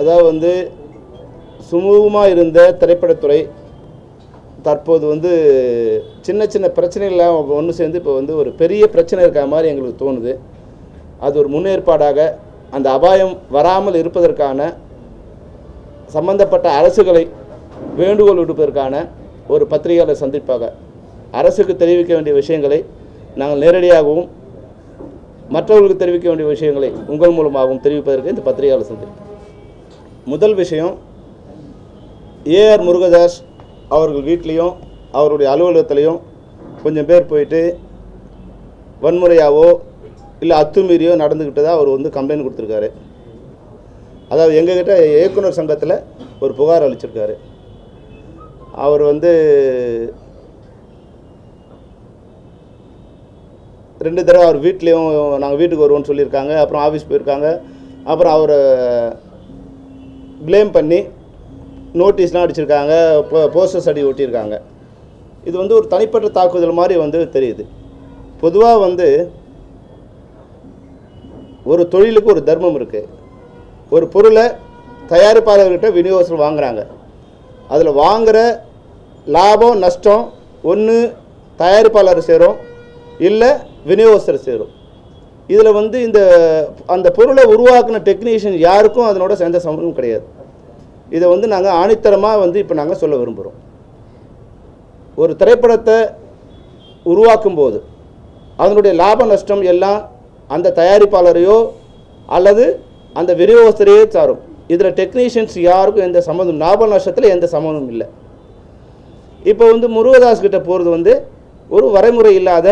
அதாவது வந்து சுமூகமாக இருந்த திரைப்படத்துறை தற்போது வந்து சின்ன சின்ன பிரச்சனைகள்லாம் ஒன்று சேர்ந்து இப்போ வந்து ஒரு பெரிய பிரச்சனை இருக்கிற மாதிரி எங்களுக்கு தோணுது. அது ஒரு முன்னேற்பாடாக அந்த அபாயம் வராமல் இருப்பதற்கான சம்பந்தப்பட்ட அரசுகளை வேண்டுகோள் விடுப்பதற்கான ஒரு பத்திரிகையாளர் சந்திப்பாக அரசுக்கு தெரிவிக்க வேண்டிய விஷயங்களை நாங்கள் நேரடியாகவும் மற்றவர்களுக்கு தெரிவிக்க வேண்டிய விஷயங்களை உங்கள் மூலமாகவும் தெரிவிப்பதற்கு இந்த பத்திரிகையாளர் சந்திப்பு. முதல் விஷயம் ஏஆர் முருகதாஸ் அவர்கள் வீட்லேயும் அவருடைய அலுவலகத்திலையும் கொஞ்சம் பேர் போயிட்டு வன்முறையாவோ இல்லை அத்துமீறியோ நடந்துக்கிட்டதா அவர் வந்து கம்ப்ளைண்ட் கொடுத்துருக்காரு. அதாவது எங்ககிட்ட இயக்குனர் சங்கத்தில் ஒரு புகார் அளிச்சிருக்காரு. அவர் வந்து ரெண்டு தடவை அவர் வீட்லேயும் நாங்கள் வீட்டுக்கு வருவோம்னு சொல்லியிருக்காங்க அப்புறம் ஆஃபீஸ் போயிருக்காங்க அப்புறம் அவரை ப்ளேம் பண்ணி நோட்டீஸ்லாம் அடிச்சிருக்காங்க போஸ்டர்ஸ் அடி ஒட்டியிருக்காங்க. இது வந்து ஒரு தனிப்பட்ட தாக்குதல் மாதிரி வந்து தெரியுது. பொதுவாக வந்து ஒரு தொழிலுக்கு ஒரு தர்மம் இருக்குது ஒரு பொருளை தயாரிப்பாளர்கிட்ட விநியோகத்தில் வாங்குகிறாங்க அதில் வாங்குகிற லாபம் நஷ்டம் ஒன்று தயாரிப்பாளர் சேரும் இல்லை விநியோகஸ்தர் சேரும். இதில் வந்து இந்த அந்த பொருளை உருவாக்குன டெக்னீஷியன் யாருக்கும் அதனோட சேர்ந்த சம்பந்தம் கிடையாது. இதை வந்து நாங்கள் ஆணித்தரமாக வந்து இப்போ நாங்கள் சொல்ல விரும்புகிறோம் ஒரு திரைப்படத்தை உருவாக்கும் போது அதனுடைய லாப நஷ்டம் எல்லாம் அந்த தயாரிப்பாளரையோ அல்லது அந்த விநியோகஸ்தரையோ சாரும். இதில் டெக்னீஷியன்ஸ் யாருக்கும் எந்த சம்மந்தம் லாப நஷ்டத்தில் எந்த சம்மந்தமும் இல்லை. இப்போ வந்து முருகதாஸ் கிட்ட போகிறது வந்து ஒரு வரைமுறை இல்லாத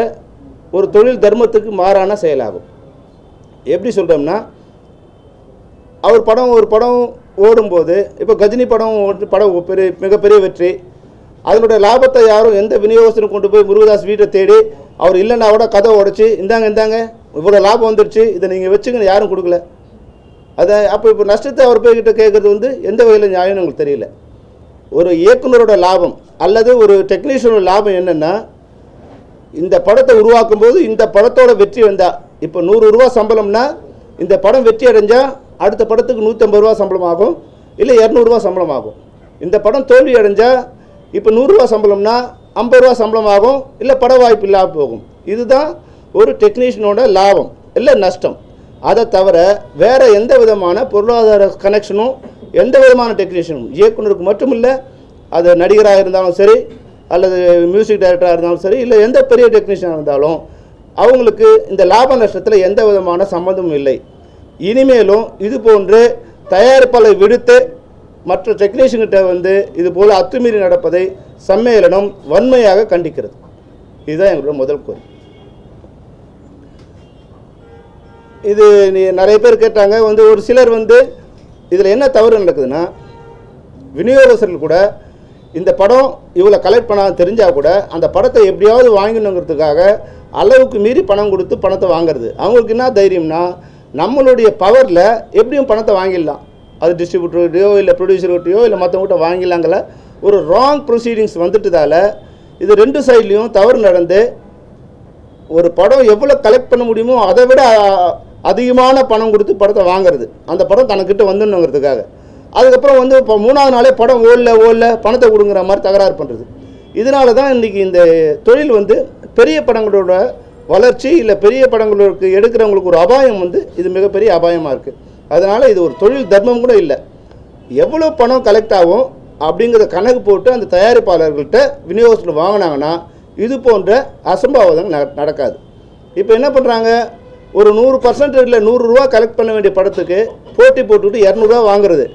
ஒரு தொழில் தர்மத்துக்கு மாறான செயலாகும். எப்படி சொல்கிறோம்னா அவர் படம் ஒரு படம் ஓடும்போது இப்போ கஜினி படம் ஓட்டு- படம் பெரிய மிகப்பெரிய வெற்றி. அதனுடைய லாபத்தை யாரும் எந்த விநியோகஸ்தரும் கொண்டு போய் முருகதாஸ் வீட்டை தேடி அவர் இல்லைன்னா கூட கதை உடச்சி இந்தாங்க இந்தாங்க இவ்வளோ லாபம் வந்துடுச்சு இதை நீங்கள் வச்சுங்கன்னு யாரும் கொடுக்கல. அதை அப்போ இப்போ நஷ்டத்தை அவர் போய்கிட்ட கேட்குறது வந்து எந்த வகையில் நியாயம்னு உங்களுக்கு தெரியல. ஒரு இயக்குனரோட லாபம் அல்லது ஒரு டெக்னீஷியனோட லாபம் என்னென்னா இந்த படத்தை உருவாக்கும் போது இந்த படத்தோட வெற்றி வந்தால் இப்போ நூறு ரூபா சம்பளம்னா இந்த படம் வெற்றி அடைஞ்சால் அடுத்த படத்துக்கு நூற்றம்பது ரூபா சம்பளம் ஆகும் இல்லை இரநூறுவா சம்பளம் ஆகும் இந்த படம் தோல்வி அடைஞ்சால் இப்போ நூறுரூவா சம்பளம்னா ஐம்பது ரூபா சம்பளம் ஆகும் இல்லை பட வாய்ப்பு இல்லாமல் போகும். இதுதான் ஒரு டெக்னீஷியனோட லாபம் இல்லை நஷ்டம். அதை தவிர வேறு எந்த விதமான பொருளாதார கனெக்ஷனும் எந்த விதமான டெக்னீஷியனும் இயக்குனருக்கு மட்டும் இல்லை அது நடிகராக இருந்தாலும் சரி அல்லது மியூசிக் டைரக்டராக இருந்தாலும் சரி இல்லை எந்த பெரிய டெக்னீஷியனாக இருந்தாலும் அவங்களுக்கு இந்த லாப நஷ்டத்தில் எந்த விதமான சம்மந்தமும் இல்லை. இனிமேலும் இது போன்று தயாரிப்பாளை விடுத்து மற்ற டெக்னீஷியன்கிட்ட வந்து இது போல் அத்துமீறி நடப்பதை சம்மேளனம் வன்மையாக கண்டிக்கிறது. இதுதான் எங்களோட முதல் கோரிக்கை இது நிறைய பேர் கேட்டாங்க. வந்து ஒரு சிலர் வந்து இதில் என்ன தவறு நடக்குதுன்னா விநியோகஸ்தர்கள் கூட இந்த படம் இவ்வளோ கலெக்ட் பண்ண தெரிஞ்சால் கூட அந்த படத்தை எப்படியாவது வாங்கணுங்கிறதுக்காக அளவுக்கு மீறி பணம் கொடுத்து பணத்தை வாங்குறது. அவங்களுக்கு என்ன தைரியம்னா நம்மளுடைய பவரில் எப்படியும் பணத்தை வாங்கிடலாம். அது டிஸ்ட்ரிபியூட்டர்கிட்டயோ இல்லை ப்ரொடியூசர்கிட்டயோ இல்லை மற்றவங்ககிட்ட வாங்கிடலாங்கள ஒரு ராங் ப்ரொசீடிங்ஸ் வந்துட்டதால இது ரெண்டு சைட்லேயும் தவறு நடந்து ஒரு படம் எவ்வளோ கலெக்ட் பண்ண முடியுமோ அதை விட அதிகமான பணம் கொடுத்து படத்தை வாங்குறது. அந்த படம் தனக்கிட்ட வந்துடணுங்கிறதுக்காக. அதுக்கப்புறம் வந்து இப்போ மூணாவது நாளே படம் ஓடல ஓடல பணத்தை கொடுங்குற மாதிரி தகராறு பண்ணுறது இதனால தான் இன்றைக்கி இந்த தொழில் வந்து பெரிய படங்களோட வளர்ச்சி இல்லை பெரிய படங்களுக்கு எடுக்கிறவங்களுக்கு ஒரு அபாயம் வந்து இது மிகப்பெரிய அபாயமாக இருக்குது அதனால் இது ஒரு தொழில் தர்மம் கூட இல்லை. எவ்வளோ பணம் கலெக்ட் ஆகும் அப்படிங்கிறத கணக்கு போட்டு அந்த தயாரிப்பாளர்கள்ட்ட விநியோகத்தில் வாங்கினாங்கன்னா இது போன்ற அசம்பாவிதம் நடக்காது. இப்போ என்ன பண்ணுறாங்க ஒரு நூறு பர்சன்டேஜில் இல்லை நூறுரூவா கலெக்ட் பண்ண வேண்டிய படத்துக்கு போட்டி போட்டுக்கிட்டு இரநூறுவா வாங்குறது.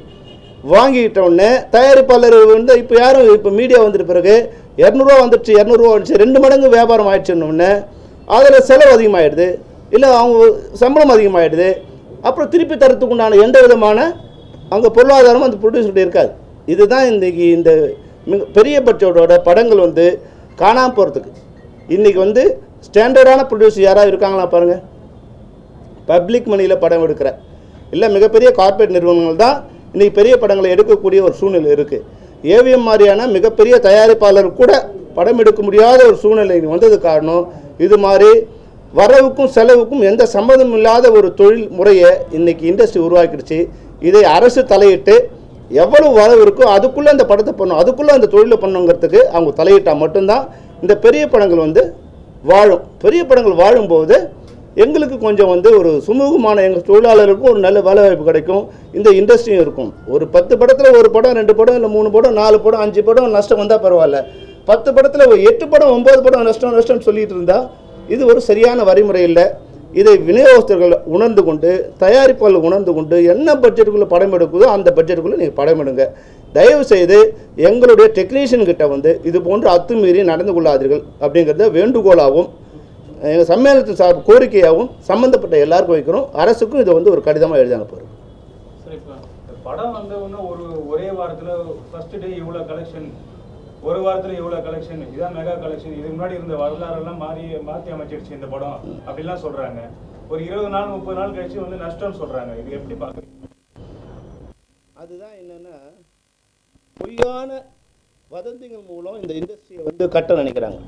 வாங்கிட்டோடனே தயாரிப்பாளர் வந்து இப்போ யாரும் இப்போ மீடியா வந்துட்டு பிறகு இரநூறுவா வந்துடுச்சு இரநூறுவா வந்துச்சு ரெண்டு மடங்கு வியாபாரம் ஆயிடுச்சுன்ன உடனே அதில் செலவு அதிகமாகிடுது இல்லை அவங்க சம்பளம் அதிகமாகிடுது அப்புறம் திருப்பி தரத்துக்கு உண்டான எந்த விதமான அங்கே பொருளாதாரமும் அந்த ப்ரொடியூசர்கிட்ட இருக்காது. இதுதான் இன்றைக்கி இந்த மிக பெரிய பட்ஜெட்டோட படங்கள் வந்து காணாமல் போகிறதுக்கு இன்றைக்கி வந்து ஸ்டாண்டர்டான ப்ரொடியூசர் யாராவது இருக்காங்களா பாருங்கள் பப்ளிக் மணியில் படம் எடுக்கிற இல்லை மிகப்பெரிய கார்ப்பரேட் நிறுவனங்கள் தான் இன்றைக்கி பெரிய படங்களை எடுக்கக்கூடிய ஒரு சூழ்நிலை இருக்குது ஏவிஎம் மாதிரியான மிகப்பெரிய தயாரிப்பாளர் கூட படம் எடுக்க முடியாத ஒரு சூழ்நிலை வந்தது காரணம் இது மாதிரி வரவுக்கும் செலவுக்கும் எந்த சம்மதம் இல்லாத ஒரு தொழில் முறையை இன்னைக்கு இண்டஸ்ட்ரி உருவாக்கிடுச்சு. இதை அரசு தலையிட்டு எவ்வளவு வரவு இருக்கோ அதுக்குள்ளே அந்த படத்தை பண்ணும் அதுக்குள்ளே அந்த தொழிலை பண்ணுங்கிறதுக்கு அவங்க தலையிட்டால் மட்டும்தான் இந்த பெரிய படங்கள் வந்து வாழும். பெரிய படங்கள் வாழும்போது எங்களுக்கு கொஞ்சம் வந்து ஒரு சுமூகமான எங்கள் தொழிலாளருக்கும் ஒரு நல்ல வேலை வாய்ப்பு கிடைக்கும். இந்த இண்டஸ்ட்ரியும் இருக்கும். ஒரு பத்து படத்தில் ஒரு படம் ரெண்டு படம் இல்லை மூணு படம் நாலு படம் அஞ்சு படம் நஷ்டம் வந்தால் பரவாயில்ல. பத்து படத்தில் ஒரு எட்டு படம் ஒம்பது படம் நஷ்டம் நஷ்டம்னு சொல்லிட்டு இருந்தால் இது ஒரு சரியான வரைமுறை இல்லை. இதை விநியோகஸ்தர்கள் உணர்ந்து கொண்டு தயாரிப்பாளர் உணர்ந்து கொண்டு என்ன பட்ஜெட்டுக்குள்ளே படம் எடுக்குதோ அந்த பட்ஜெட்டுக்குள்ளே நீங்கள் படம் எடுங்க. தயவு செய்து எங்களுடைய டெக்னீஷியன் கிட்ட வந்து இது போன்று அத்துமீறி நடந்து கொள்ளாதீர்கள் அப்படிங்கிறத வேண்டுகோளாகவும் எங்கள் சம்மேளனத்தின் சார்பு கோரிக்கையாகவும் சம்மந்தப்பட்ட எல்லாருக்கும் வைக்கிறோம். அரசுக்கும் இதை வந்து ஒரு கடிதமாக எழுதி அனுப்புகிறோம் படம் வந்த ஒரு ஒரே வாரத்தில் ஃபர்ஸ்ட் டே இவ்வளோ கலெக்ஷன் ஒரு வாரத்துல இவ்வளவு கலெக்ஷன் இதான் மெகா கலெக்ஷன் இதுக்கு முன்னாடி இருந்த வரலாறெல்லாம் மாறி மாத்தி அமைச்சிருச்சு இந்த படம். அப்படிலாம் சொல்றாங்க. ஒரு இருபது நாள் முப்பது நாள் கழிச்சு வந்து நஷ்டம்னு சொல்றாங்க. இது எப்படி பாக்குறீங்க அதுதான் என்னன்னா பொய்யான வதந்திகள் மூலம் இந்த இண்டஸ்ட்ரியை வந்து கட்ட நினைக்கிறாங்க.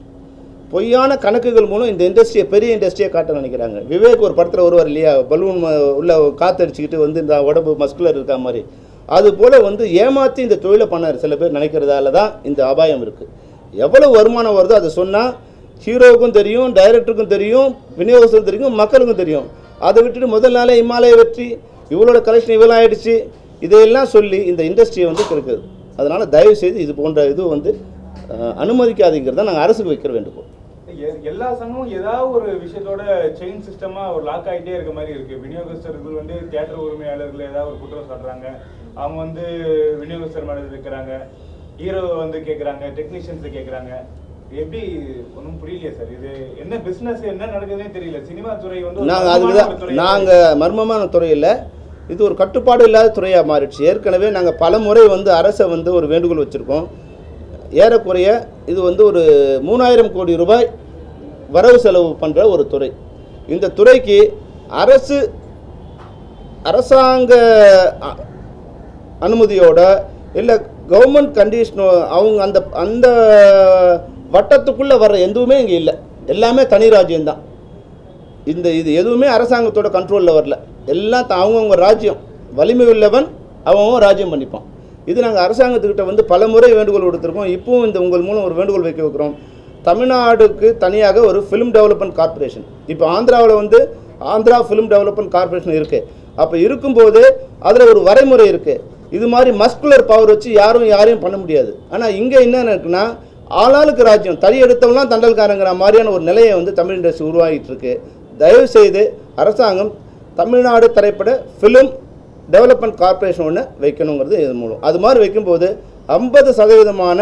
பொய்யான கணக்குகள் மூலம் இந்த இண்டஸ்ட்ரியை பெரிய இண்டஸ்ட்ரியை காட்ட நினைக்கிறாங்க. விவேக் ஒரு படத்தில் வருவார் இல்லையா? பலூன் உள்ள காத்தடிச்சுக்கிட்டு வந்து இந்த உடம்பு மஸ்குலர் இருக்க மாதிரி. அதுபோல் வந்து ஏமாற்றி இந்த தொழிலை பண்ண சில பேர் நினைக்கிறதால தான் இந்த அபாயம் இருக்குது எவ்வளோ வருமானம் வருதோ அதை சொன்னால் ஹீரோவுக்கும் தெரியும் டைரக்டருக்கும் தெரியும் விநியோகஸ்தருக்கும் தெரியும் மக்களுக்கும் தெரியும். அதை விட்டுட்டு முதல் நாளே இமாலய வெற்றி இவளோட கலெக்ஷன் இவ்வளோ ஆகிடுச்சு இதையெல்லாம் சொல்லி இந்த இண்டஸ்ட்ரியை வந்து கெடுக்குது. அதனால் தயவு செய்து இது போன்ற இது வந்து அஹ், அனுமதிக்காதீங்கிறத நாங்கள் அரசுக்கு வைக்கிற வேண்டுகோள். எல்லா சங்கமும் ஏதாவது ஒரு விஷயத்தோட செயின் சிஸ்டமா ஒரு லாக் ஆகிட்டே இருக்க மாதிரி இருக்கு. விநியோகஸ்தர்கள் வந்து தேட்டர் உரிமையாளர்கள் ஏதாவது ஒரு குற்றம் சாட்டுறாங்க. அவங்க வந்து விநியோகஸ்தர் மேல இருக்கிறாங்க. ஹீரோ வந்து கேக்குறாங்க டெக்னீஷியன்ஸ் கேக்குறாங்க. எப்படி? ஒன்றும் புரியலையே சார் இது என்ன பிசினஸ் என்ன நடக்குதுன்னே தெரியல. சினிமா துறை வந்து நாங்கள் அதுக்கு. நாங்கள் மர்மமான துறையில் இது ஒரு கட்டுப்பாடு இல்லாத துறையாக மாறிடுச்சு. ஏற்கனவே நாங்கள் பல முறை வந்து அரசை வந்து ஒரு வேண்டுகோள் வச்சுருக்கோம். ஏறக்குறைய இது வந்து ஒரு மூணாயிரம் கோடி ரூபாய் வரவு செலவு பண்ணுற ஒரு துறை. இந்த துறைக்கு அரசு அரசாங்க அனுமதியோட இல்லை கவர்மெண்ட் கண்டிஷனோ அவங்க அந்த அந்த வட்டத்துக்குள்ளே வர்ற எதுவுமே இங்கே இல்லை. எல்லாமே தனி ராஜ்யம்தான். இந்த இது எதுவுமே அரசாங்கத்தோட கண்ட்ரோலில் வரல. எல்லாம் அவங்கவுங்க ராஜ்யம். வலிமை உள்ளவன் அவன் ராஜ்யம் பண்ணிப்பான். இது நாங்கள் அரசாங்கத்துக்கிட்ட வந்து பல முறை வேண்டுகோள் கொடுத்துருக்கோம் இப்பவும் இந்த உங்கள் மூலம் ஒரு வேண்டுகோள் வைக்க வைக்கிறோம். தமிழ்நாடுக்கு தனியாக ஒரு ஃபிலிம் டெவலப்மெண்ட் கார்பரேஷன் இப்போ ஆந்திராவில் வந்து ஆந்திரா ஃபிலிம் டெவலப்மெண்ட் கார்ப்பரேஷன் இருக்குது அப்போ இருக்கும்போது அதில் ஒரு வரைமுறை இருக்குது இது மாதிரி மஸ்குலர் பவர் வச்சு யாரும் யாரையும் பண்ண முடியாது. ஆனால் இங்கே என்ன இருக்குன்னா ஆளாளுக்கு ராஜ்யம் தறி எடுத்தவங்களாம் தண்டல்காரங்கிற மாதிரியான ஒரு நிலையை வந்து தமிழ் இண்டஸ்ட்ரி உருவாகிட்டு இருக்கு தயவு செய்து அரசாங்கம் தமிழ்நாடு திரைப்பட ஃபிலிம் டெவலப்மெண்ட் கார்ப்பரேஷன் ஒன்று வைக்கணுங்கிறது இது மூலம். அது மாதிரி வைக்கும்போது ஐம்பது சதவீதமான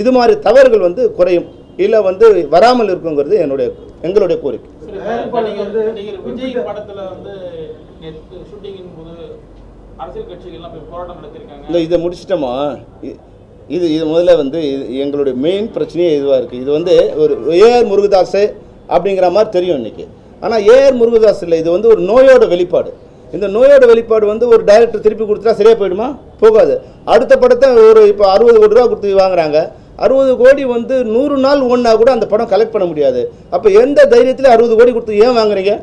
இது மாதிரி தவறுகள் வந்து குறையும். இல்லை வந்து வராமல் இருக்குங்கிறது என்னுடைய எங்களுடைய கோரிக்கை. அரசியல் கட்சிகள்லாம் போய் போராட்டம் நடத்திருக்காங்க. இல்லை இதை முடிச்சிட்டோமா? இது இது முதல்ல வந்து இது எங்களுடைய மெயின் பிரச்சனையே இதுவாக இருக்குது இது வந்து ஒரு ஏஆர் முருகதாஸ் அப்படிங்கிற மாதிரி தெரியும் இன்றைக்கி ஆனால் ஏஆர் முருகதாஸ் இல்லை இது வந்து ஒரு நோயோட வெளிப்பாடு. இந்த நோயோட வெளிப்பாடு வந்து ஒரு டைரக்டர் திருப்பி கொடுத்தா சரியாக போயிடுமா? போகாது. அடுத்த படத்தை ஒரு இப்போ அறுபது கோடி ரூபா கொடுத்து வாங்குறாங்க. அறுபது கோடி வந்து நூறு நாள் ஒன்றா கூட அந்த படம் கலெக்ட் பண்ண முடியாது. அப்போ எந்த தைரியத்தில் அறுபது கோடி கொடுத்து ஏன் வாங்குறீங்க?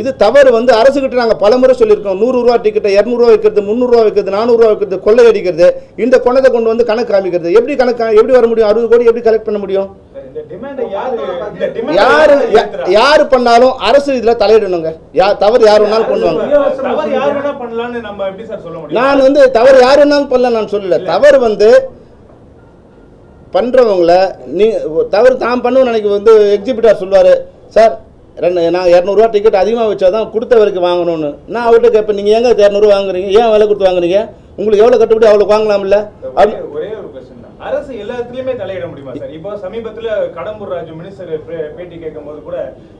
இது தவறு வந்து அரசுகிட்ட நாங்கள் பலமுறை சொல்லியிருக்கோம். நூறுரூவா டிக்கெட்டை இரநூறுவா வைக்கிறது முந்நூறுரூவா வைக்கிறது நானூறுரூவா வைக்கிறது கொள்ளையடிக்கிறது இந்த பணத்தை கொண்டு வந்து கணக்கு காமிக்கிறது. எப்படி கணக்கு எப்படி வர முடியும்? அறுபது கோடி எப்படி கலெக்ட் பண்ண முடியும்? இந்த டிமாண்ட் யாரு யாரு பண்ணாலும் அரசு இதில் தலையிடணுங்க. யா தவறு யார் வேணாலும் பண்ணுவாங்க. தவறு யார் வேணா பண்ணலாம்னு நம்ம எப்படி சார் சொல்ல முடியும்? நான் வந்து தவறு யார் வேணாலும் பண்ணல நான் சொல்லல. தவறு வந்து பண்றவங்கள நீ தவறு தான் பண்ணுவோம் நினைக்க வந்து எக்ஸிபிட்டார் சொல்லுவார். சார் ரெண்டு நான் இரநூறுவா டிக்கெட் அதிகமாக வச்சா தான் கொடுத்த வரைக்கும் வாங்கணும்னு. நான் அவர்கிட்ட கேட்பேன் நீங்கள் எங்கே இரநூறுவா வாங்குறீங்க? ஏன் விலை கொடுத்து வாங்குறீங்க? உங்களுக்கு எவ்வளோ கட்டுப்படி அவ்வளோ வாங்கலாம்ல? ஒரே ஒரே ஒரு கொஸ்டின் அரசு எல்லாத்துலயுமே தலையிட முடியுமா சார்? இப்போ சமீபத்துல கடம்பூர் ராஜு மினிஸ்டர் பேட்டி கேட்கும் போது கூட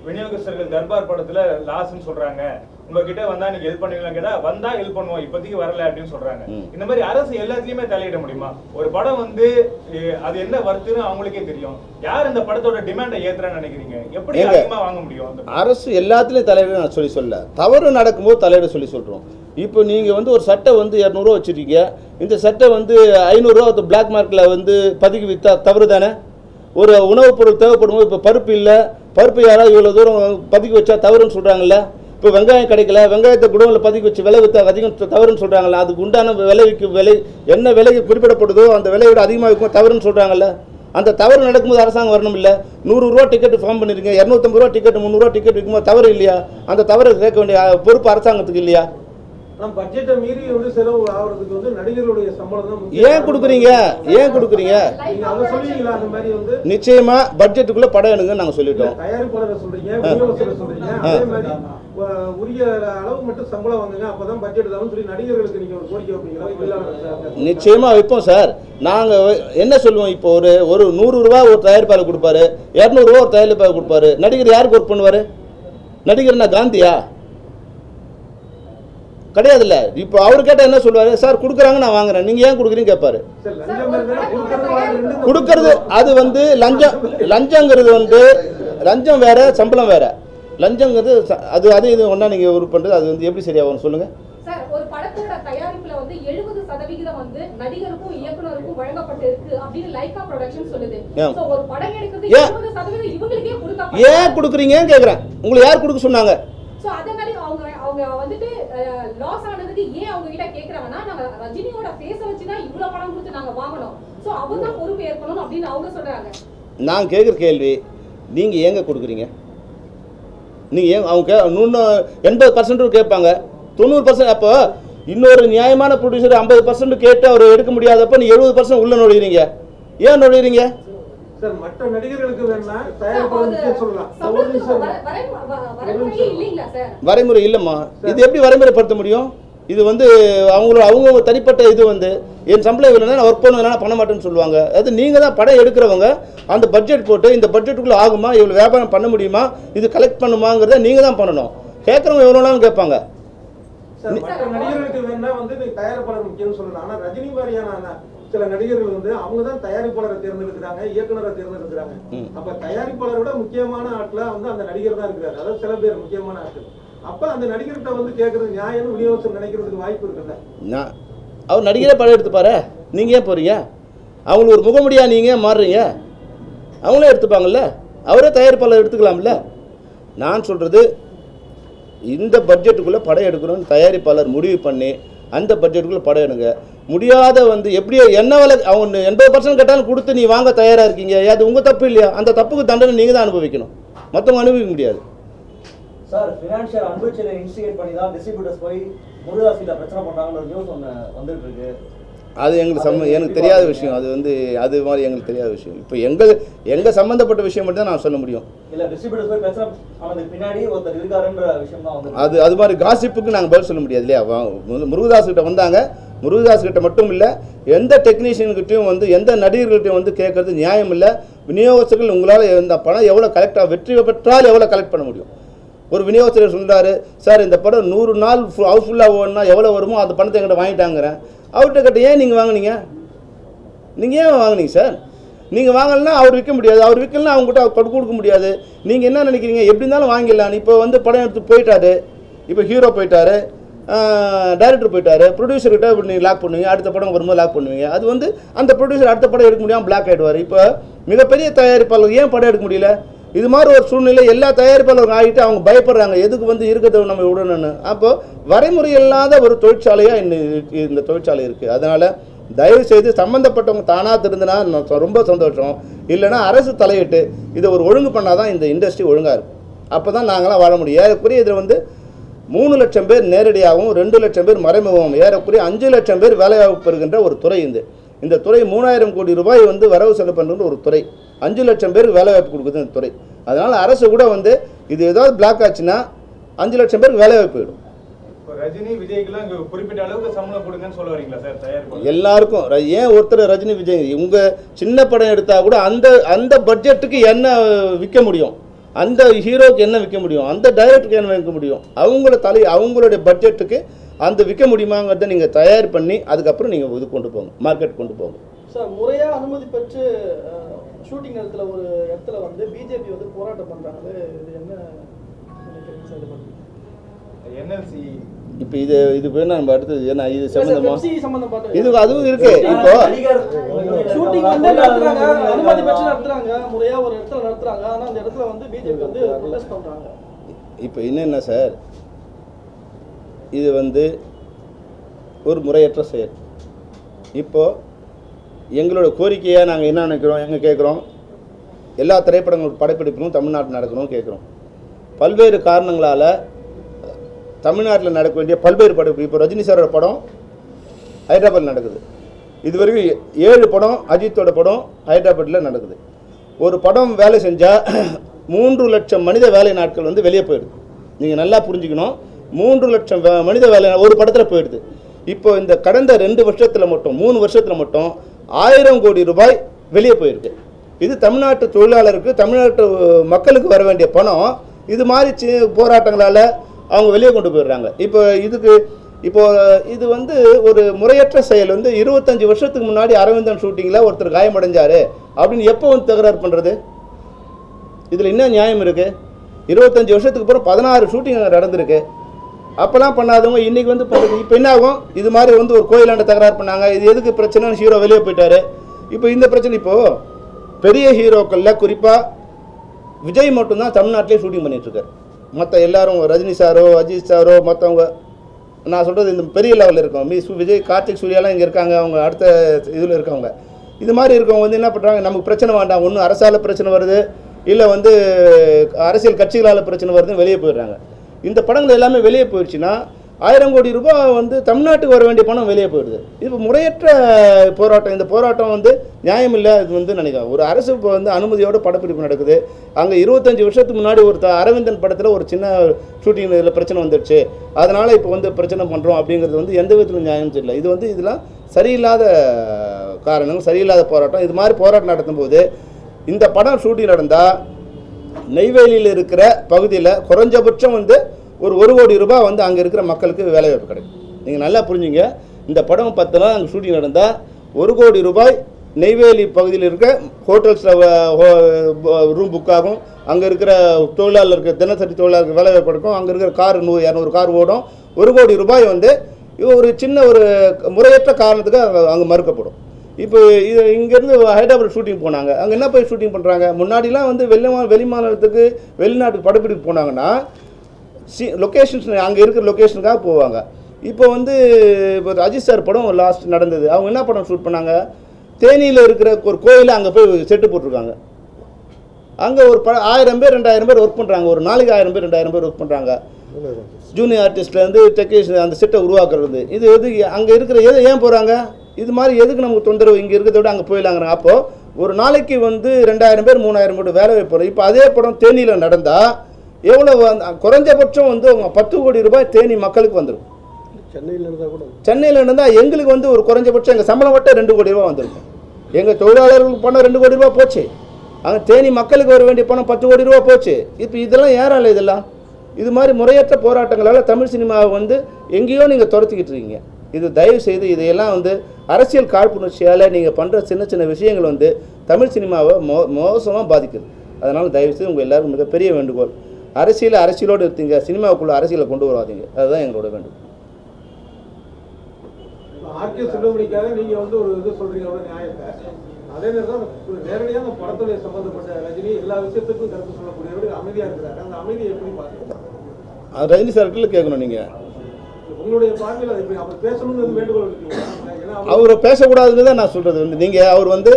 விநியோகஸ்தர்கள் தர்பார் படத்துல லாஸ்ன்னு சொல்றாங்க. உங்ககிட்ட வந்தா நீங்க ஹெல்ப் பண்ணுவீங்களா கேட்டா வந்தா ஹெல்ப் பண்ணுவோம் இப்போதைக்கு வரல அப்படின்னு சொல்றாங்க. இந்த மாதிரி அரசு எல்லாத்துலயுமே தலையிட முடியுமா? ஒரு படம் வந்து அது என்ன வர்த்துன்னு அவங்களுக்கே தெரியும். யார் இந்த படத்தோட டிமாண்டை ஏத்துறான்னு நினைக்கிறீங்க? எப்படி? அதிகமா வாங்க முடியும் அரசு எல்லாத்துலேயும் தலையிட நான் சொல்லி சொல்ல தவறு நடக்கும்போது தலையிட சொல்லி சொல்கிறோம் இப்போ நீங்கள் வந்து ஒரு சட்டை வந்து இரநூறுவா வச்சுருக்கீங்க. இந்த சட்டை வந்து ஐநூறுரூவா பிளாக் மார்க்கில் வந்து பதுக்கி விற்றா தவறு தானே? ஒரு உணவுப் பொருள் தேவைப்படும் போது இப்போ பருப்பு இல்லை. பருப்பு யாராவது இவ்வளோ தூரம் பதுக்கி வச்சா தவறுன்னு சொல்கிறாங்கல்ல இப்போ வெங்காயம் கிடைக்கல வெங்காயத்தை குடோனில் பதுக்கி வச்சு விலை விற்று அதிகம் தவறுன்னு சொல்கிறாங்கல்ல அதுக்கு உண்டான விலைக்கு விலை என்ன விலைக்கு குறிப்பிடப்படுதோ அந்த விலையை விட அதிகமாக இருக்கும் தவறுன்னு சொல்கிறாங்கல்ல அந்த தவறு நடக்கும்போது அரசாங்கம் வரணும் இல்லை. நூறுரூவா டிக்கெட் ஃபார்ம் பண்ணிருக்கீங்க இரநூத்தம்பது ரூபா டிக்கெட் முந்நூறுரூவா டிக்கெட் விற்கும்போது தவறு இல்லையா? அந்த தவறை கேட்க வேண்டிய பொறுப்பு அரசாங்கத்துக்கு இல்லையா? ஏன் கொடுக்குறீங்க? ஏன் கொடுக்குறீங்க? நீங்க நிச்சயமா பட்ஜெட்டுக்குள்ளே படம் சொல்லிட்டோம். நடிகர்களுக்கு நீங்க இல்ல நிச்சயமா வைப்போம் சார். நாங்கள் என்ன சொல்லுவோம் இப்போ ஒரு ஒரு நூறு ரூபா ஒரு தயாரிப்பாளர் கொடுப்பாரு இரநூறுவா ஒரு தயாரிப்பாளர் கொடுப்பாரு. நடிகர் யாருக்கு ஒர்க் பண்ணுவார்? நடிகர்னா காந்தியா? கிடையாதுல்ல. இப்போ அவர் கேட்டால் என்ன சொல்லுவாரு? சார் கொடுக்குறாங்க நான் வாங்குறேன். நீங்கள் ஏன் கொடுக்குறீங்க கேட்பாரு கொடுக்கறது அது வந்து லஞ்சம் லஞ்சங்கிறது வந்து லஞ்சம் வேற சம்பளம் வேற. லஞ்சங்கிறது அது அது இது ஒன்றா நீங்கள் ஒரு பண்ணுறது அது வந்து எப்படி சரியாகும் சொல்லுங்கள் சார் ஒரு படத்தோட தயாரிப்புல வந்து எழுபது சதவிகிதம் வந்து நடிகருக்கும் இயக்குனருக்கும் வழங்கப்பட்டு இருக்கு அப்படின்னு லைகா ப்ரொடக்ஷன் சொல்லுது. ஏன்? கொடுக்குறீங்கன்னு கேட்குறேன் உங்களை யார் கொடுக்க சொன்னாங்க? சோ அதே மாதிரி அவங்க அவங்க வந்துட்டு லாஸ் ஆனதுக்கு ஏன் அவங்க கிட்ட கேக்குறாங்கன்னா நாங்க ரஜினியோட ஃபேஸ வச்சு தான் பணம் கொடுத்து நாங்க வாங்கணும் சோ அவங்க தான் பொறுப்பு ஏற்கணும் அப்படின்னு அவங்க சொல்றாங்க. நான் கேட்குற கேள்வி நீங்கள் ஏங்க கொடுக்குறீங்க? நீங்கள் ஏன் அவங்க கே- இன்னொன்று எண்பது பர்சன்ட் கேட்பாங்க. தொண்ணூறு பர்சன்ட் அப்போ இன்னொரு நியாயமான ப்ரொடியூசர் ஐம்பது பர்சன்ட் கேட்டு அவர் எடுக்க முடியாதப்ப நீ எழுபது பர்சன்ட் உள்ளே நுழையிறீங்க. ஏன் நுழையிறீங்க? சார் மற்ற நடிகர்களுக்கு வேணா முக்கியம் சொல்லலாம் வரைமுறை இல்லைம்மா. இது எப்படி வரைமுறைப்படுத்த முடியும்? இது வந்து அவங்களோட அவங்க தனிப்பட்ட இது வந்து என் சம்பளம் இல்லைன்னா நான் ஒர்க் பண்ணுவேன் நான் பண்ண மாட்டேன்னு சொல்லுவாங்க. அது நீங்கள் தான் படம் எடுக்கிறவங்க அந்த பட்ஜெட் போட்டு இந்த பட்ஜெட்டுக்குள்ளே ஆகுமா? இவ்வளோ வியாபாரம் பண்ண முடியுமா? இது கலெக்ட் பண்ணுமாங்கிறத நீங்கள் தான் பண்ணணும். கேட்குறவங்க எவ்வளோ நாளும் கேட்பாங்க. சார் மற்ற நடிகர்களுக்கு வேணா வந்து நீ தயாரிப்பாளர் முக்கியம்னு சொல்லலாம் ஆனா ரஜினி மாதிரியான சில நடிகர்கள் வந்து அவங்க தான் தயாரிப்பாளரை தேர்ந்தெடுக்கிறாங்க இயக்குனரை தேர்ந்தெடுக்கிறாங்க. அப்ப தயாரிப்பாளரை விட முக்கியமான ஆட்களா வந்து அந்த நடிகர் தான் இருக்கிறாரு. அதாவது சில பேர் முக்கியமான ஆட்கள். அப்ப அந்த நடிகர்கிட்ட வந்து கேட்கறது நியாயம்னு விநியோகஸ்தர் நினைக்கிறதுக்கு வாய்ப்பு இருக்குல்ல? அவர் நடிகரே படம் எடுத்துப்பாரு? நீங்கள் ஏன் போகிறீங்க அவங்களுக்கு ஒரு முகமுடியா நீங்கள் ஏன் மாறுறீங்க? அவங்களே எடுத்துப்பாங்கல்ல? அவரே தயாரிப்பாளர் எடுத்துக்கலாம்ல? நான் சொல்கிறது இந்த பட்ஜெட்டுக்குள்ளே படம் எடுக்கணும்னு தயாரிப்பாளர் முடிவு பண்ணி அந்த பட்ஜெட்டுக்குள்ளே படம் எடுங்க. முடியாத வந்து எப்படியோ என்ன விலை அவங்க எண்பது பர்சன்ட் கேட்டாலும் கொடுத்து நீ வாங்க தயாராக இருக்கீங்க. அது உங்கள் தப்பு இல்லையா? அந்த தப்புக்கு தண்டனை நீங்கள் தான் அனுபவிக்கணும். மற்றவங்க அனுபவிக்க முடியாது. சார் ஃபினான்ஷியல் அன்புச்சலை இன்ஸ்டிகேட் பண்ணி தான் டிஸ்ட்ரிபியூட்டர்ஸ் போய் முருகாசியில் பிரச்சனை பண்ணாங்கன்னு நியூஸ் ஒன்று வந்துருக்கு அது எங்களுக்கு சம்ம எனக்கு தெரியாத விஷயம். அது வந்து அது மாதிரி எங்களுக்கு தெரியாத விஷயம். இப்போ எங்கள் எங்கள் சம்மந்தப்பட்ட விஷயம் மட்டும் தான் நான் சொல்ல முடியும். இல்ல டிஸ்ட்ரிபியூட்டர்ஸ் போய் பிரச்சனை ஆனதுக்கு பின்னாடி ஒருத்தர் இருக்காருன்ற விஷயம் தான் வந்து. அது அது மாதிரி காசிப்புக்கு நாங்கள் பதில் சொல்ல முடியாது இல்லையா? முருகதாஸ் கிட்ட வந்தாங்க. முருகதாஸ் கிட்ட மட்டும் இல்லை எந்த டெக்னீஷியன்கிட்டையும் வந்து எந்த நடிகர்கள்ட்டையும் வந்து கேட்கறது நியாயம் இல்லை. விநியோகஸ்தர்கள் உங்களால் இந்த பணம் எவ்வளோ கலெக்ட் வெற்றி பெற்றால் எவ்வளோ கலெக்ட் பண்ண முடியும்? ஒரு விநியோகஸ்தர் சொல்றாரு சார் இந்த படம் நூறு நாள் ஹவுஸ்ஃபுல்லாக ஓடனா எவ்வளோ வருமோ அந்த பணத்தை எங்கிட்ட வாங்கிட்டாங்கிறேன். அவர்கிட்ட கிட்ட ஏன் நீங்கள் வாங்குனீங்க? நீங்கள் ஏன் வாங்கினீங்க சார்? நீங்கள் வாங்கலைன்னா அவர் விற்க முடியாது. அவர் விற்கலன்னா அவங்ககிட்ட அவர் கொடுக்க முடியாது. நீங்கள் என்ன நினைக்கிறீங்க? எப்படி இருந்தாலும் வாங்கிடலாம். இப்போ வந்து படம் எடுத்து போயிட்டாரு. இப்போ ஹீரோ போயிட்டாரு. டைரக்டர் போயிட்டாரு. ப்ரொடியூசர்கிட்ட இப்படி நீங்கள் லாக் பண்ணுவீங்க. அடுத்த படம் வரும்போது லாக் பண்ணுவீங்க. அது வந்து அந்த ப்ரொடியூசர் அடுத்த படம் எடுக்க முடியாமல் பிளாக் ஆகிடுவார் இப்போ மிகப்பெரிய தயாரிப்பாளர் ஏன் படம் எடுக்க முடியல? இது மாதிரி ஒரு சூழ்நிலை எல்லா தயாரிப்பாளரும் ஆகிட்டு அவங்க பயப்படுறாங்க. எதுக்கு வந்து இருக்கிறத நம்ம விடணும்னு. அப்போது வரைமுறை இல்லாத ஒரு தொழிற்சாலையாக இந்த இந்த தொழிற்சாலை இருக்குது அதனால் தயவு செய்து சம்மந்தப்பட்டவங்க தானாக திருந்தினா ரொம்ப சந்தோஷம். இல்லைன்னா அரசு தலையிட்டு இதை ஒரு ஒழுங்கு பண்ணால் தான் இந்த இண்டஸ்ட்ரி ஒழுங்காக இருக்கும். அப்போ தான் நாங்களாம் வாழ முடியும். ஏறக்குறைய இதில் வந்து மூணு லட்சம் பேர் நேரடியாகவும் ரெண்டு லட்சம் பேர் மறைமுகமாகவும் ஏறக்குறைய அஞ்சு லட்சம் பேர் வேலைவாய்ப்பு பெறுகின்ற ஒரு துறை இது. இந்த துறை மூணாயிரம் கோடி ரூபாய் வந்து வரவு செலவு ஒரு துறை. அஞ்சு லட்சம் பேருக்கு வேலைவாய்ப்பு கொடுக்குது இந்த துறை. அதனால் அரசு கூட வந்து இது ஏதாவது பிளாக் ஆச்சுன்னா அஞ்சு லட்சம் பேருக்கு வேலைவாய்ப்பு போயிடும். இப்போ ரஜினி விஜய்க்குலாம் இங்க குறிப்பிட்ட அளவுக்கு சம்பளம் கொடுங்கன்னு சொல்ல வரீங்களா சார்? தயாரிப்பாளர் எல்லாருக்கும். ஏன் ஒருத்தர் ரஜினி விஜய்? உங்க சின்ன படம் எடுத்தா கூட அந்த அந்த பட்ஜெட்டுக்கு என்ன விற்க முடியும்? அந்த ஹீரோக்கு என்ன விற்க முடியும்? அந்த டைரக்டருக்கு என்ன விற்க முடியும்? அவங்கள தலை அவங்களுடைய பட்ஜெட்டுக்கு அந்த விற்க முடியுமாங்கிறத நீங்கள் தயார் பண்ணி அதுக்கப்புறம் நீங்கள் இது கொண்டு போங்க மார்க்கெட் கொண்டு போங்க. சார் முறையாக அனுமதி பெற்று ஷூட்டிங் இடத்துல ஒரு இடத்துல வந்து பிஜேபி வந்து போராட்டம் பண்ணுறாங்களே இது என்ன? என்எல்சி இப்போ இது இது போய் நம்ம அடுத்தது ஏன்னா இது சம்பந்தம்? இது அதுவும் இருக்கு இப்போ. ஷூட்டிங் வந்து நடத்துறாங்க அனுமதி பெற்று நடத்துறாங்க முறையா ஒரு இடத்துல நடத்துறாங்க ஆனா அந்த இடத்துல வந்து பிஜேபி வந்து ப்ரொடெஸ்ட் பண்றாங்க. இப்போ என்னென்ன சார்? இது வந்து ஒரு முறையற்ற செயல். இப்போது எங்களோட கோரிக்கையாக நாங்கள் என்ன நினைக்கிறோம் எங்கே கேட்குறோம் எல்லா திரைப்படங்கள் படப்பிடிப்பிலும் தமிழ்நாட்டில் நடக்கணும்னு கேட்குறோம் பல்வேறு காரணங்களால் தமிழ்நாட்டில் நடக்க வேண்டிய பல்வேறு படம் இப்போ ரஜினி சாரோட படம் ஹைதராபாத் நடக்குது. இது வரைக்கும் ஏழு படம் அஜித்தோட படம் ஹைதராபாத்தில் நடக்குது. ஒரு படம் வேலை செஞ்சால் மூன்று லட்சம் மனித வேலை நாட்கள் வந்து வெளியே போயிடுது. நீங்கள் நல்லா புரிஞ்சுக்கணும். மூன்று லட்சம் மனித வேலை ஒரு படத்தில் போயிடுது. இப்போ இந்த கடந்த ரெண்டு வருஷத்தில் மட்டும் மூணு வருஷத்தில் மட்டும் ஆயிரம் கோடி ரூபாய் வெளியே போயிருக்கு. இது தமிழ்நாட்டு தொழிலாளருக்கு தமிழ்நாட்டு மக்களுக்கு வர வேண்டிய பணம். இது மாதிரி போராட்டங்களால் அவங்க வெளியே கொண்டு போயிடுறாங்க. இப்போ இதுக்கு இப்போ இது வந்து ஒரு முறையற்ற செயல். வந்து இருபத்தஞ்சி வருஷத்துக்கு முன்னாடி அரவிந்தன் ஷூட்டிங்கில் ஒருத்தர் காயமடைஞ்சாரு. அப்படின்னு எப்போ வந்து தகராறு பண்ணுறது இதில் என்ன நியாயம் இருக்குது இருபத்தஞ்சு வருஷத்துக்கு அப்புறம் பதினாறு ஷூட்டிங் நடந்திருக்கு. அப்போல்லாம் பண்ணாதவங்க இன்றைக்கி வந்து பண்ணுறது இப்போ என்ன ஆகும்? இது மாதிரி வந்து ஒரு கோயிலாண்ட தகராறு பண்ணாங்க. இது எதுக்கு பிரச்சனைன்னு ஹீரோ வெளியே போயிட்டாரு. இப்போ இந்த பிரச்சனை இப்போது பெரிய ஹீரோக்களில் குறிப்பாக விஜய் மட்டும்தான் தமிழ்நாட்டிலே ஷூட்டிங் பண்ணிகிட்ருக்காரு மற்ற எல்லாரும் ரஜினி சாரோ அஜித் சாரோ மற்றவங்க நான் சொல்கிறது இந்த பெரிய லெவலில் இருக்கும் மீ விஜய் கார்த்திக் சூர்யாலாம் இங்கே இருக்காங்க அவங்க அடுத்த இதில் இருக்கவங்க. இது மாதிரி இருக்கவங்க வந்து என்ன பண்ணுறாங்க நமக்கு பிரச்சனை வேண்டாம் ஒன்றும் அரசால பிரச்சனை வருது இல்லை வந்து அரசியல் கட்சிகளால் பிரச்சனை வருதுன்னு வெளியே போயிடுறாங்க. இந்த படங்கள் எல்லாமே வெளியே போயிடுச்சுன்னா ஆயிரம் கோடி ரூபாய் வந்து தமிழ்நாட்டுக்கு வர வேண்டிய பணம் வெளியே போயிடுது இது முறையற்ற போராட்டம். இந்த போராட்டம் வந்து நியாயம் இல்லை இது வந்து நினைக்கிறேன். ஒரு அரசு இப்போ வந்து அனுமதியோட படப்பிடிப்பு நடக்குது. அங்கே இருபத்தஞ்சி வருஷத்துக்கு முன்னாடி ஒரு த- அரவிந்தன் படத்தில் ஒரு சின்ன ஷூட்டிங் இதில் பிரச்சனை வந்துடுச்சு அதனால் இப்போ வந்து பிரச்சனை பண்ணுறோம் அப்படிங்கிறது வந்து எந்த விதத்திலும் நியாயம் தெரியல. இது வந்து இதெல்லாம் சரியில்லாத காரணங்கள் சரியில்லாத போராட்டம். இது மாதிரி போராட்டம் நடத்தும்போது இந்த படம் ஷூட்டிங் நடந்தால் நெய்வேலியில் இருக்கிற பகுதியில் குறைஞ்சபட்சம் வந்து ஒரு ஒரு கோடி ரூபாய் வந்து அங்கே இருக்கிற மக்களுக்கு வேலைவாய்ப்பு கிடைக்கும். நீங்கள் நல்லா புரிஞ்சுங்க. இந்த படம் பத்து நாள் அங்கே ஷூட்டிங் நடந்தால் ஒரு கோடி ரூபாய் நெய்வேலி பகுதியில் இருக்க ஹோட்டல்ஸில் ரூம் புக் ஆகும். அங்கே இருக்கிற தொழிலாளருக்கு தினசரி தொழிலாளருக்கு வேலைவாய்ப்பு கிடைக்கும். அங்கே இருக்கிற கார் நூறு இரநூறு கார் ஓடும். ஒரு கோடி ரூபாய் வந்து ஒரு சின்ன ஒரு முறையற்ற காரணத்துக்கு அங்கே அங்கே மறுக்கப்படும். இப்போ இது இங்கேருந்து ஹைதராபாத் ஷூட்டிங் போனாங்க. அங்கே என்ன போய் ஷூட்டிங் பண்ணுறாங்க முன்னாடிலாம் வந்து வெளிமா வெளி மாநிலத்துக்கு வெளிநாட்டுக்கு படப்பிடிப்பு போனாங்கன்னா சி லொக்கேஷன்ஸ் அங்கே இருக்கிற லொக்கேஷனுக்காக போவாங்க. இப்போ வந்து இப்போ அஜித் சார் படம் லாஸ்ட் நடந்தது. அவங்க என்ன படம் ஷூட் பண்ணாங்க? தேனியில் இருக்கிற ஒரு கோயிலில் அங்கே போய் செட்டு போட்டிருக்காங்க. அங்கே ஒரு ப ஆயிரம் பேர் ரெண்டாயிரம் பேர் ஒர்க் பண்ணுறாங்க ஒரு நாளைக்கு ஆயிரம் பேர் ரெண்டாயிரம் பேர் ஒர்க் பண்ணுறாங்க ஜூனியர் ஆர்டிஸ்ட்லேருந்து டெக்னீஷியன் அந்த செட்டை உருவாக்குறது. இது எது அங்கே இருக்கிற எது ஏன் போகிறாங்க இது மாதிரி எதுக்கு நமக்கு தொந்தரவு? இங்கே இருக்கிறத விட அங்கே போயிடலாங்கிறாங்க. அப்போது ஒரு நாளைக்கு வந்து ரெண்டாயிரம் பேர் மூணாயிரம் பேர் வேலை வைப்போம் இப்போ அதே படம் தேனியில் நடந்தால் எவ்வளோ குறைஞ்சபட்சம் வந்து அவங்க பத்து கோடி ரூபாய் தேனி மக்களுக்கு வந்துடும் சென்னையில் இருந்தா கூட. சென்னையில் இருந்தால் எங்களுக்கு வந்து ஒரு குறைஞ்சபட்சம் எங்கள் சம்பளம் மட்டும் ரெண்டு கோடி ரூபா வந்திருக்கும். எங்கள் தொழிலாளர்களுக்கு பணம் ரெண்டு கோடி ரூபா போச்சு. அங்கே தேனி மக்களுக்கு வர வேண்டிய பணம் பத்து கோடி ரூபா போச்சு. இப்போ இதெல்லாம் ஏறால இதெல்லாம்? இது மாதிரி முறையற்ற போராட்டங்களால் தமிழ் சினிமாவை வந்து எங்கேயோ நீங்கள் துரத்திக்கிட்டு இருக்கீங்க. இது தயவு செய்து இதையெல்லாம் வந்து அரசியல் காழ்ப்புணர்ச்சியால் நீங்கள் பண்ணுற சின்ன சின்ன விஷயங்கள் வந்து தமிழ் சினிமாவை மோ மோசமாக பாதிக்குது. அதனால் தயவு செய்து உங்கள் எல்லாருக்கும் மிகப்பெரிய வேண்டுகோள். அரசியல் அரசியலோடு இருந்தீங்க சினிமாவுக்குள்ளே அரசியலை கொண்டு வராதீங்க. அதுதான் எங்களோட வேண்டுகோள். ஆர்கே செல்லுபடிக்காக நீங்க வந்து ஒரு இது சொல்றீங்க ஒரு நியாயத்தை. அதே நேரம் தான் ஒரு நேரடியா அந்த படத்துடைய சம்பந்தப்பட்ட ரஜினி எல்லா விஷயத்துக்கும் கருத்து சொல்லக்கூடியவர் அமைதியா இருக்கிறாரு. அந்த அமைதியை எப்படி பாக்குறீங்க அது ரஜினி சார்கிட்ட கேட்கணும் நீங்கள் அவர் பேசக்கூடாதுன்னு தான் நான் சொல்கிறது வந்து. நீங்கள் அவர் வந்து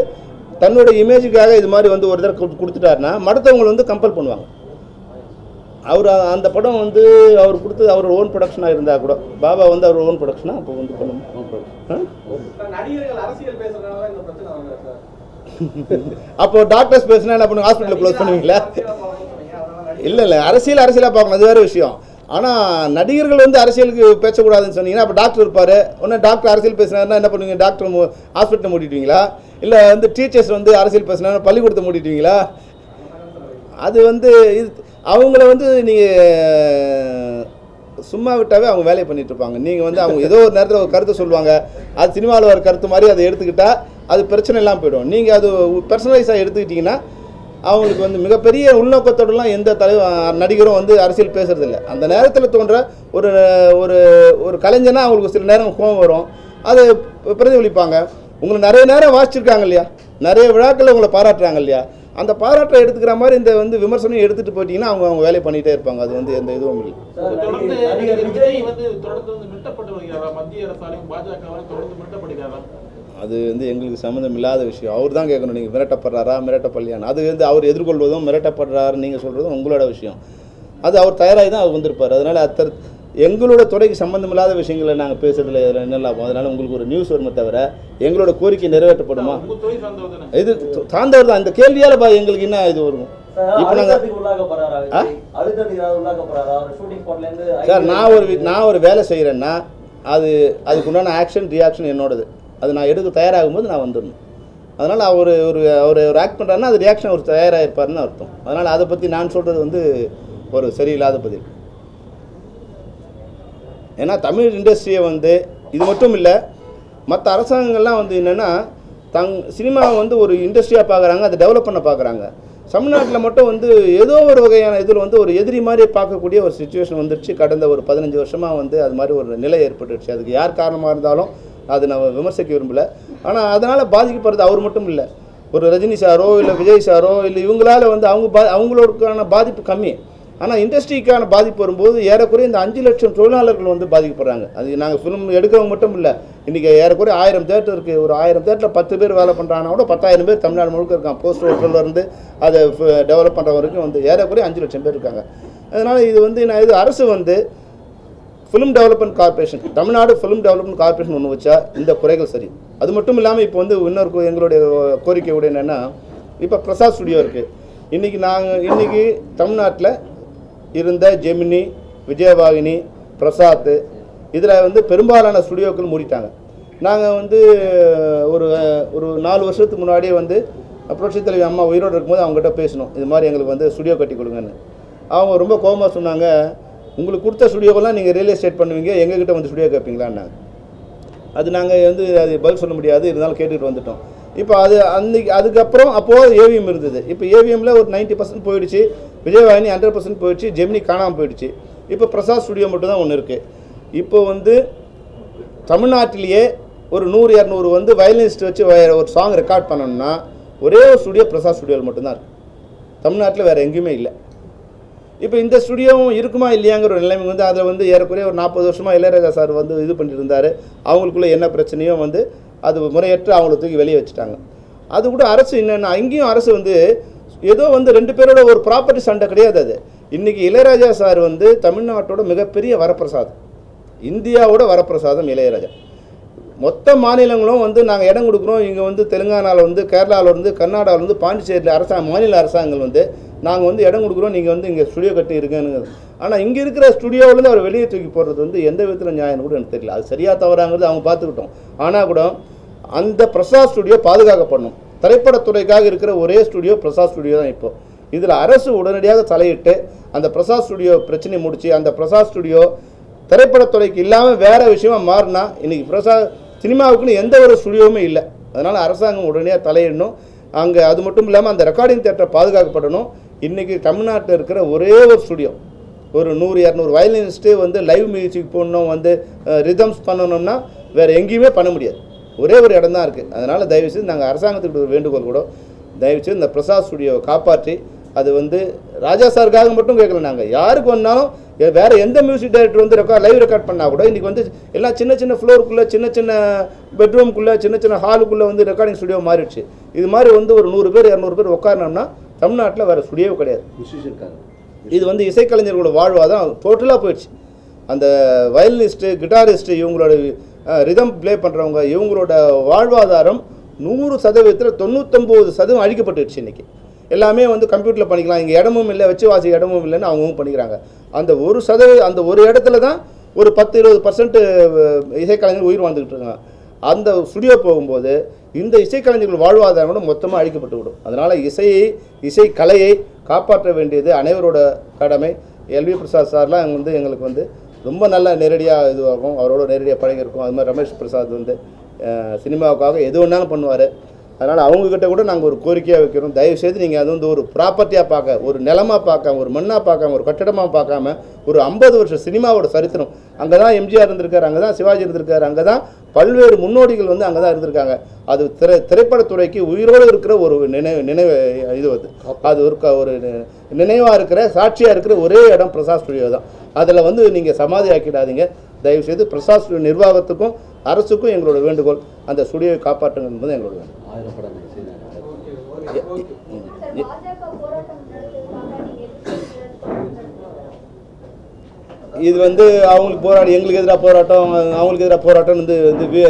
தன்னோட இமேஜுக்காக இது மாதிரி வந்து ஒரு தடவை கொடு- கொடுத்துட்டாருன்னா மற்றவங்களை வந்து கம்பல் பண்ணுவாங்க. அவர் அந்த படம் வந்து அவர் கொடுத்தது அவர் ஓன் ப்ரொடக்ஷனாக இருந்தால் கூட பாபா வந்து அவர் ஓன் ப்ரொடக்ஷனாக அப்போ வந்து சார். அப்போ டாக்டர்ஸ் பேசினா என்ன பண்ணுங்க ஹாஸ்பிட்டலில் க்ளோஸ் பண்ணுவீங்களா? இல்லை இல்லை அரசியல் அரசியலாக பார்க்கணும். அது வேறு விஷயம். ஆனால் நடிகர்கள் வந்து அரசியலுக்கு பேசக்கூடாதுன்னு சொன்னீங்கன்னா அப்போ டாக்டர் இருப்பார். ஒன்று டாக்டர் அரசியல் பேசினாருன்னா என்ன பண்ணுவீங்க? டாக்டர் ஹாஸ்பிட்டல் மூடிட்டுவீங்களா? இல்லை வந்து டீச்சர்ஸ் வந்து அரசியல் பேசினா பள்ளிக்கூடத்தை மூடிட்டுவீங்களா? அது வந்து இது அவங்கள வந்து நீங்கள் சும்மா விட்டாவே அவங்க வேலையை பண்ணிட்டு இருப்பாங்க நீங்கள் வந்து அவங்க ஏதோ ஒரு நேரத்தில் ஒரு கருத்தை சொல்லுவாங்க. அது சினிமாவில் ஒரு கருத்து மாதிரி அதை எடுத்துக்கிட்டால் அது பிரச்சனை இல்லாமல் போயிடும். நீங்கள் அது பர்சனலைஸாக எடுத்துக்கிட்டிங்கன்னா அவங்களுக்கு வந்து மிகப்பெரிய உள்நோக்கத்தோடலாம் எந்த தலைவர் நடிகரும் வந்து அரசியல் பேசுறதில்ல. அந்த நேரத்தில் தோன்ற ஒரு ஒரு ஒரு கலைஞனா அவங்களுக்கு சில நேரம் கோவம் வரும். அதை பிரதிபலிப்பாங்க. உங்களை நிறைய நேரம் வாசிச்சிருக்காங்க இல்லையா? நிறைய விழாக்களில் உங்களை பாராட்டுறாங்க இல்லையா? அந்த பாராட்டை எடுத்துக்கிற மாதிரி இந்த வந்து விமர்சனம் எடுத்துகிட்டு போயிட்டீங்கன்னா அவங்க அவங்க வேலையை பண்ணிகிட்டே இருப்பாங்க. அது வந்து எந்த இதுவும் இல்லை. தொடர்ந்து வந்து வருகிறாரா? மத்திய அரசாலையும் பாஜகவாலையும் தொடர்ந்து மிரட்டப்படுகிறாரா? அது வந்து எங்களுக்கு சம்மந்தம் இல்லாத விஷயம். அவர் தான் கேட்கணும் நீங்கள் மிரட்டப்படுறாரா மிரட்டப்படலையான்னு. அது வந்து அவர் எதிர்கொள்வதும் மிரட்டப்படுறாரு நீங்கள் சொல்கிறதும் உங்களோட விஷயம். அது அவர் தயாராகி தான் அவர் வந்திருப்பார். அதனால் அத்தர் எங்களோட துறைக்கு சம்மந்தமில்லாத விஷயங்களை நாங்கள் பேசுறதுல இதில் என்ன லாபம்? அதனால் உங்களுக்கு ஒரு நியூஸ் வருமே தவிர எங்களோட கோரிக்கை நிறைவேற்றப்படுமா? இது சார்ந்தவர் தான். இந்த கேள்வியால் பா எங்களுக்கு என்ன இது வரும்? இப்போ நாங்கள் சார் நான் ஒரு வி- நான் ஒரு வேலை செய்கிறேன்னா அது அதுக்குண்டான ஆக்ஷன் ரியாக்ஷன் என்னோடது. அது நான் எடுக்க தயாராகும் போது நான் வந்துடணும். அதனால் அவர் ஒரு அவர் ஒரு ஆக்ட் பண்ணுறாருன்னா அது ரியாக்ஷன் அவர் தயாராக இருப்பாருன்னு அர்த்தம். அதனால் அதை பற்றி நான் சொல்கிறது வந்து ஒரு சரியில்லாத பதில். ஏன்னா தமிழ் இண்டஸ்ட்ரியை வந்து இது மட்டும் இல்லை மற்ற அரசாங்கங்கள்லாம் வந்து என்னென்னா தங் சினிமாவை வந்து ஒரு இண்டஸ்ட்ரியாக பார்க்குறாங்க அதை டெவலப் பண்ண பார்க்குறாங்க தமிழ்நாட்டில் மட்டும் வந்து ஏதோ ஒரு வகையான இதில் வந்து ஒரு எதிரி மாதிரி பார்க்கக்கூடிய ஒரு சுச்சுவேஷன் வந்துருச்சு கடந்த ஒரு பதினஞ்சு வருஷமாக வந்து அது மாதிரி ஒரு நிலை ஏற்பட்டுருச்சு அதுக்கு யார் காரணமாக இருந்தாலும் அது நம்ம விமர்சிக்க விரும்பலை. ஆனால் அதனால் பாதிக்கப்படுறது அவர் மட்டும் இல்லை. ஒரு ரஜினி சாரோ இல்லை விஜய் சாரோ இல்லை இவங்களால வந்து அவங்க பா அவங்களோடக்கான பாதிப்பு கம்மி. ஆனால் இண்டஸ்ட்ரிக்கான பாதிப்பு வரும்போது ஏறக்குறைய இந்த அஞ்சு லட்சம் தொழிலாளர்கள் வந்து பாதிக்கப்படுறாங்க. அது நாங்கள் ஃபிலிம் எடுக்கிறவங்க மட்டும் இல்லை. இன்றைக்கி ஏறக்குறைய ஆயிரம் தேட்டர் இருக்குது ஒரு ஆயிரம் தேட்டரில் பத்து பேர் வேலை பண்ணுறாங்கன்னா கூட பத்தாயிரம் பேர் தமிழ்நாடு முழுக்க இருக்கான் போஸ்ட் ஹோட்டல்லேருந்து அதை டெவலப் பண்ணுற வரைக்கும் வந்து ஏறக்குறைய அஞ்சு லட்சம் பேர் இருக்காங்க. அதனால் இது வந்து நான் இது அரசு வந்து film development corporation Tamil Nadu film development corporation ஒன்று வச்சா இந்த குறைகள் சரி. அது மட்டும் இல்லாமல் இப்போ வந்து இன்னொரு கோ- எங்களுடைய கோரிக்கை கூட என்னென்னா இப்போ பிரசாத் ஸ்டுடியோ இருக்குது இன்றைக்கி நாங்கள் இன்றைக்கி தமிழ்நாட்டில் இருந்த ஜெமினி விஜயவாகினி பிரசாத் இதில் வந்து பெரும்பாலான ஸ்டுடியோக்கள் மூடிட்டாங்க. நாங்கள் வந்து ஒரு ஒரு நாலு வருஷத்துக்கு முன்னாடியே வந்து புரட்சித் தலைவி அம்மா உயிரோடு இருக்கும்போது அவங்ககிட்ட பேசணும் இது மாதிரி எங்களுக்கு வந்து ஸ்டுடியோ கட்டி கொடுங்கன்னு. அவங்க ரொம்ப கோபமாக சொன்னாங்க உங்களுக்கு கொடுத்த ஸ்டுடியோவெல்லாம் நீங்கள் ரியல் எஸ்டேட் பண்ணுவீங்க எங்ககிட்ட வந்து ஸ்டுடியோ கேட்பீங்களான்னாங்க அது நாங்கள் வந்து அது பதில் சொல்ல முடியாது இருந்தாலும் கேட்டுகிட்டு வந்துட்டோம். இப்போ அது அன்னைக்கு அதுக்கப்புறம் அப்போது ஏவிஎம் இருந்தது. இப்போ ஏவிஎம்மில் ஒரு 90% பர்சன்ட் போயிடுச்சு விஜயவாகினி ஹண்ட்ரட் பர்சன்ட் போயிடுச்சு ஜெமினி காணாமல் போயிடுச்சு. இப்போ பிரசாத் ஸ்டுடியோ மட்டும் தான் ஒன்று இருக்குது இப்போ வந்து தமிழ்நாட்டிலேயே ஒரு நூறு இரநூறு வந்து வயலினிஸ்ட் வச்சு வ- ஒரு சாங் ரெக்கார்ட் பண்ணணும்னா ஒரே ஒரு ஸ்டுடியோ பிரசாத் ஸ்டுடியோவில் மட்டும்தான் இருக்குது தமிழ்நாட்டில் வேறு எங்கேயுமே இல்லை. இப்போ இந்த ஸ்டுடியோவும் இருக்குமா இல்லையாங்கிற ஒரு நிலைமை வந்து அதில் வந்து ஏறக்குறைய ஒரு நாற்பது வருஷமாக இளையராஜா சார் வந்து இது பண்ணியிருந்தார் அவங்களுக்குள்ளே என்ன பிரச்சனையோ வந்து அது முறையற்று அவங்கள தூக்கி வெளியே வச்சுட்டாங்க. அது கூட அரசு என்னென்னா அங்கேயும் அரசு வந்து ஏதோ வந்து ரெண்டு பேரோட ஒரு ப்ராப்பர்ட்டி சண்டை கிடையாது அது. இன்றைக்கி இளையராஜா சார் வந்து தமிழ்நாட்டோட மிகப்பெரிய வரப்பிரசாதம். இந்தியாவோட வரப்பிரசாதம் இளையராஜா. மொத்த மாநிலங்களும் வந்து நாங்கள் இடம் கொடுக்குறோம். இங்கே வந்து தெலுங்கானாவில் வந்து கேரளாவில் இருந்து கர்நாடகாவில் வந்து பாண்டிச்சேரியில் அரசாங்க மாநில அரசாங்கங்கள் வந்து நாங்கள் வந்து இடம் கொடுக்குறோம் நீங்கள் வந்து இங்கே ஸ்டுடியோ கட்டி இருக்கேன்னு. ஆனால் இங்கே இருக்கிற ஸ்டுடியோவிலேருந்து அவர் வெளியே தூக்கி போடுறது வந்து எந்த விதத்தில் நியாயம் கூட எனக்கு தெரியல. அது சரியாக தவறாங்கிறது அவங்க பார்த்துக்கிட்டோம். ஆனால் கூட அந்த பிரசாத் ஸ்டுடியோ பாதுகாக்கப்படணும். திரைப்படத்துறைக்காக இருக்கிற ஒரே ஸ்டுடியோ பிரசாத் ஸ்டுடியோ தான் இப்போ. இதில் அரசு உடனடியாக தலையிட்டு அந்த பிரசாத் ஸ்டுடியோ பிரச்சனை முடிச்சு அந்த பிரசாத் ஸ்டுடியோ திரைப்படத்துறைக்கு இல்லாமல் வேறு விஷயமா மாறினா இன்றைக்கி பிரசாத் சினிமாவுக்குன்னு எந்த ஒரு ஸ்டுடியோவுமே இல்லை. அதனால் அரசாங்கம் உடனடியாக தலையிடணும். அங்கே அது மட்டும் இல்லாமல் அந்த ரெக்கார்டிங் தேட்டர் பாதுகாக்கப்படணும். இன்றைக்கி தமிழ்நாட்டில் இருக்கிற ஒரே ஒரு ஸ்டுடியோ ஒரு நூறு இரநூறு வயலினிஸ்ட்டு வந்து லைவ் மியூசிக் போடணும் வந்து ரிதம்ஸ் பண்ணணும்னா வேறு எங்கேயுமே பண்ண முடியாது. ஒரே ஒரு இடம் தான் இருக்குது அதனால் தயவுசெய்து நாங்கள் அரசாங்கத்துக்கு ஒரு வேண்டுகோள் கூட தயவுசெய்து இந்த பிரசாத் ஸ்டுடியோவை காப்பாற்றி அது வந்து ராஜா சாருக்காக மட்டும் கேட்கல நாங்கள் யாருக்கு வந்தாலும் வேறு எந்த மியூசிக் டைரக்டர் வந்து ரெக்கார்ட் லைவ் ரெக்கார்ட் பண்ணால் கூட இன்றைக்கி வந்து எல்லாம் சின்ன சின்ன ஃப்ளோருக்குள்ளே சின்ன சின்ன பெட்ரூம்குள்ளே சின்ன சின்ன ஹாலுக்குள்ளே வந்து ரெக்கார்டிங் ஸ்டுடியோ மாறிடுச்சு. இது மாதிரி வந்து ஒரு நூறு பேர் இரநூறு பேர் உட்காரணும்னா தமிழ்நாட்டில் வேறு ஸ்டுடியோவே கிடையாது. இது வந்து இசைக்கலைஞர்களோட வாழ்வாதான் டோட்டலாக போயிடுச்சு. அந்த வயலினிஸ்ட்டு கிட்டாரிஸ்ட்டு இவங்களோட ரிதம் ப்ளே பண்ணுறவங்க இவங்களோட வாழ்வாதாரம் நூறு சதவீதத்தில் தொண்ணூத்தொம்பது சதவீதம் அழிக்கப்பட்டுடுச்சு இன்றைக்கி எல்லாமே வந்து கம்ப்யூட்டரில் பண்ணிக்கலாம். இங்கே இடமும் இல்லை வச்சு வாசி இடமும் இல்லைன்னு அவங்களும் பண்ணிக்கிறாங்க. அந்த ஒரு சதவீதம் அந்த ஒரு இடத்துல தான் ஒரு பத்து இருபது பர்சன்ட் இசைக்கலைஞர் உயிர் வாழ்ந்துக்கிட்டு இருக்காங்க. அந்த ஸ்டுடியோ போகும்போது இந்த இசைக்கலைஞர்கள் வாழ்வாதாரம் கூட மொத்தமாக அழிக்கப்பட்டு விடும். அதனால் இசையை இசை கலையை காப்பாற்ற வேண்டியது அனைவரோட கடமை. எல்வி பிரசாத் சார்லாம் வந்து எங்களுக்கு வந்து ரொம்ப நல்ல நேரடியாக இதுவாகும். அவரோட நேரடியாக பழகிருக்கும் அது மாதிரி ரமேஷ் பிரசாத் வந்து சினிமாவுக்காக எது வேணாலும் பண்ணுவார். அதனால் அவங்கக்கிட்ட கூட நாங்கள் ஒரு கோரிக்கையாக வைக்கிறோம். தயவுசெய்து நீங்கள் அது வந்து ஒரு ப்ராப்பர்ட்டியாக பார்க்க ஒரு நிலமாக பார்க்காம ஒரு மண்ணாக பார்க்காம ஒரு கட்டடமாக பார்க்காம ஒரு ஐம்பது வருஷம் சினிமாவோட சரித்திரம் அங்கே தான் எம்ஜிஆர் இருந்திருக்காரு அங்கே தான் சிவாஜி இருந்திருக்காரு அங்கே தான் பல்வேறு முன்னோடிகள் வந்து அங்கே தான் இருந்திருக்காங்க. அது திரை திரைப்படத்துறைக்கு உயிரோடு இருக்கிற ஒரு நினைவு நினைவு இது வந்து அது ஒரு க- ஒரு நினைவாக இருக்கிற சாட்சியாக இருக்கிற ஒரே இடம் பிரசாத் ஸ்டுடியோ தான் அதில் வந்து நீங்கள் சமாதி ஆக்கிடாதீங்க. தயவுசெய்து பிரசாத் ஸ்டுடியோ நிர்வாகத்துக்கும் அரசுக்கும் எங்களோட வேண்டுகோள் அந்த ஸ்டுடியோவை காப்பாற்றுங்க என்பது எங்களோட இது வந்து அவங்களுக்கு போராட்டம் எங்களுக்கு எதிராக போராட்டம் அவங்களுக்கு எதிராக போராட்டம் வந்து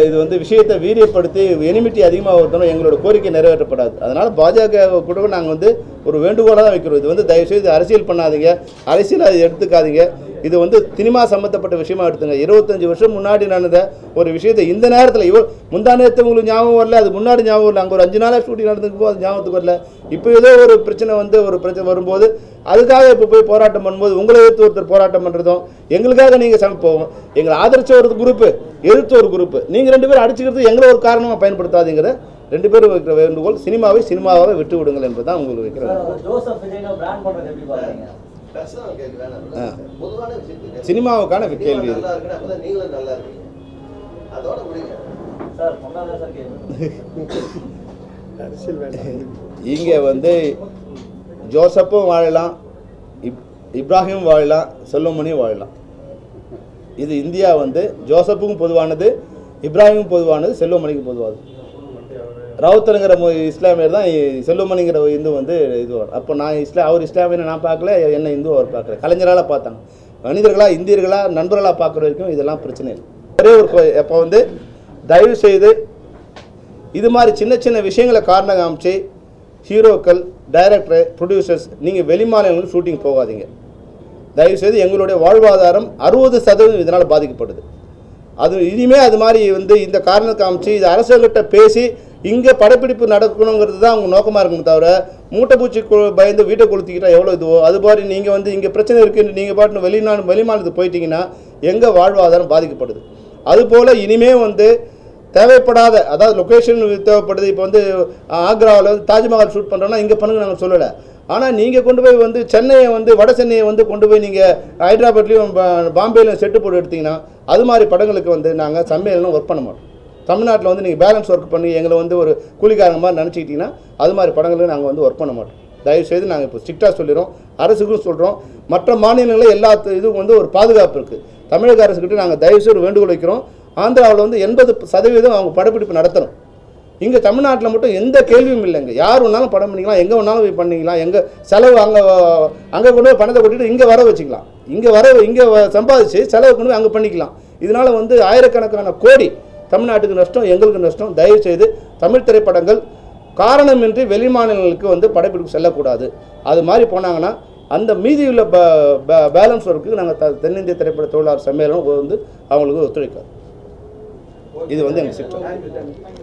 இது வந்து விஷயத்தை வீரியப்படுத்தி எனிமிட்டி அதிகமாக வருத்தணும் எங்களோட கோரிக்கை நிறைவேற்றப்படாது. அதனால் பாஜக கூட நாங்கள் வந்து ஒரு வேண்டுகோளாக தான் வைக்கிறோம். இது வந்து தயவுசெய்து அரசியல் பண்ணாதீங்க. அரசியல் அதை எடுத்துக்காதீங்க. இது வந்து சினிமா சம்மந்தப்பட்ட விஷயமா எடுத்துங்க. இருபத்தஞ்சு வருஷம் முன்னாடி நடந்த ஒரு விஷயத்தை இந்த நேரத்தில் இவ்வளோ முந்தா நேரத்தை உங்களுக்கு ஞாபகம் வரல அது முன்னாடி ஞாபகம் வரல அங்கே ஒரு அஞ்சு நாளாக ஷூட்டிங் நடந்துக்கு போது அது ஞாபகத்துக்கு வரல. இப்போ ஏதோ ஒரு பிரச்சனை வந்து ஒரு பிரச்சனை வரும்போது அதுக்காக இப்போ போய் போராட்டம் பண்ணும்போது உங்களை எதிர்த்து ஒருத்தர் போராட்டம் பண்ணுறதும் எங்களுக்காக நீங்கள் சமைப்போம் எங்களை ஆதரிச்ச ஒரு குரூப்பு எதிர்த்து ஒரு குரூப்பு நீங்கள் ரெண்டு பேரும் அடிச்சுக்கிறது எங்களை ஒரு காரணமாக பயன்படுத்தாதீங்கிற ரெண்டு பேரும் வைக்கிற வேண்டுகோள் சினிமாவை சினிமாவாக விட்டு விடுங்கள் என்பதுதான் உங்களுக்கு வைக்கிறேன் சினிமாவுக்கான சினிமா கேள்வி இது. இங்கே வந்து ஜோசப்பும் வாழலாம் இப் இப்ராஹிம் வாழலாம் செல்வமணியும் வாழலாம். இது இந்தியா வந்து ஜோசப்புக்கும் பொதுவானது இப்ராஹிமும் பொதுவானது செல்வமணிக்கும் பொதுவானது. ரவுத்தருங்கிற மு- இஸ்லாமியர் தான் செல்லுமணிங்கிற இந்து வந்து இது அப்போ நான் இஸ்லாம் அவர் இஸ்லாமியனை நான் பார்க்கல என்ன இந்து அவர் பார்க்கல. கலைஞரால் பார்த்தாங்க. மனிதர்களாக இந்தியர்களாக நண்பர்களாக பார்க்குற வரைக்கும் இதெல்லாம் பிரச்சனை இல்லை. ஒரே ஒரு கொ- அப்போ வந்து தயவு செய்து இது மாதிரி சின்ன சின்ன விஷயங்களை காரணம் காமிச்சு ஹீரோக்கள் டைரக்டர் ப்ரொடியூசர்ஸ் நீங்கள் வெளிமாநிலங்களும் ஷூட்டிங் போகாதீங்க. தயவுசெய்து எங்களுடைய வாழ்வாதாரம் அறுபது சதவீதம் இதனால் பாதிக்கப்படுது. அது இனிமேல் அது மாதிரி வந்து இந்த காரணம் காமிச்சு இது அரசுகிட்ட பேசி இங்கே படப்பிடிப்பு நடக்கணுங்கிறது தான் அவங்க நோக்கமாக இருக்குமே தவிர மூட்டை பூச்சி கு- பயந்து வீட்டை கொளுத்திக்கிட்டால் எவ்வளோ இதுவோ அது மாதிரி நீங்கள் வந்து இங்கே பிரச்சனை இருக்குன்னு நீங்கள் பாட்டு வெளிநாடு வெளிமாநிலத்துக்கு போயிட்டீங்கன்னா எங்கள் வாழ்வாதாரம் பாதிக்கப்படுது. அதுபோல் இனிமே வந்து தேவைப்படாத அதாவது லொக்கேஷன் தேவைப்படுது இப்போ வந்து ஆக்ராவில் வந்து தாஜ்மஹால் ஷூட் பண்ணுறோன்னா இங்கே பண்ணுங்க நாங்கள் சொல்லலை. ஆனால் நீங்கள் கொண்டு போய் வந்து சென்னையை வந்து வட சென்னையை வந்து கொண்டு போய் நீங்கள் ஹைதராபாத்லேயும் பாம்பேலையும் செட்டு போட்டு எடுத்தீங்கன்னா அது மாதிரி படங்களுக்கு வந்து நாங்கள் சம்மேளனம் ஒர்க் பண்ண மாட்டோம். தமிழ்நாட்டில் வந்து நீங்கள் பேலன்ஸ் ஒர்க் பண்ணி எங்களை வந்து ஒரு கூலிக்காரங்க மாதிரி நினச்சிக்கிட்டிங்கன்னா அது மாதிரி படங்களை நாங்கள் வந்து ஒர்க் பண்ண மாட்டோம். தயவுசெய்து நாங்கள் இப்போ ஸ்ட்ரிக்டாக சொல்லிடுறோம். அரசுக்கும் சொல்கிறோம் மற்ற மாநிலங்களில் எல்லா இதுவும் வந்து ஒரு பாதுகாப்பு இருக்குது தமிழக அரசுக்கிட்ட நாங்கள் தயவுசெய்து செய்து வேண்டுகோள் வைக்கிறோம். ஆந்திராவில் வந்து எண்பது சதவீதம் அவங்க படப்பிடிப்பு நடத்தணும். இங்கே தமிழ்நாட்டில் மட்டும் எந்த கேள்வியும் இல்லைங்க. யார் வேணாலும் படம் பண்ணிக்கலாம் எங்கே வேணாலும் போய் பண்ணிக்கலாம். எங்கே செலவு அங்கே அங்கே கொண்டு போய் பணத்தை கொட்டிட்டு இங்கே வர வச்சுக்கலாம். இங்கே வர இங்கே சம்பாதிச்சு செலவு கொண்டு போய் அங்கே பண்ணிக்கலாம். இதனால் வந்து ஆயிரக்கணக்கான கோடி தமிழ்நாட்டுக்கு நஷ்டம் எங்களுக்கு நஷ்டம் தயவுசெய்து தமிழ் திரைப்படங்கள் காரணமின்றி வெளிமாநிலங்களுக்கு வந்து படப்பிடிப்பு செல்லக்கூடாது. அது மாதிரி போனாங்கன்னா அந்த மீதியுள்ள ப பேலன்ஸ் ஒர்க்கு நாங்கள் த தென்னிந்திய திரைப்பட தொழிலாளர் சம்மேளனம் வந்து அவங்களுக்கு ஒத்துழைக்காது. இது வந்து எங்கள் சிஸ்டம்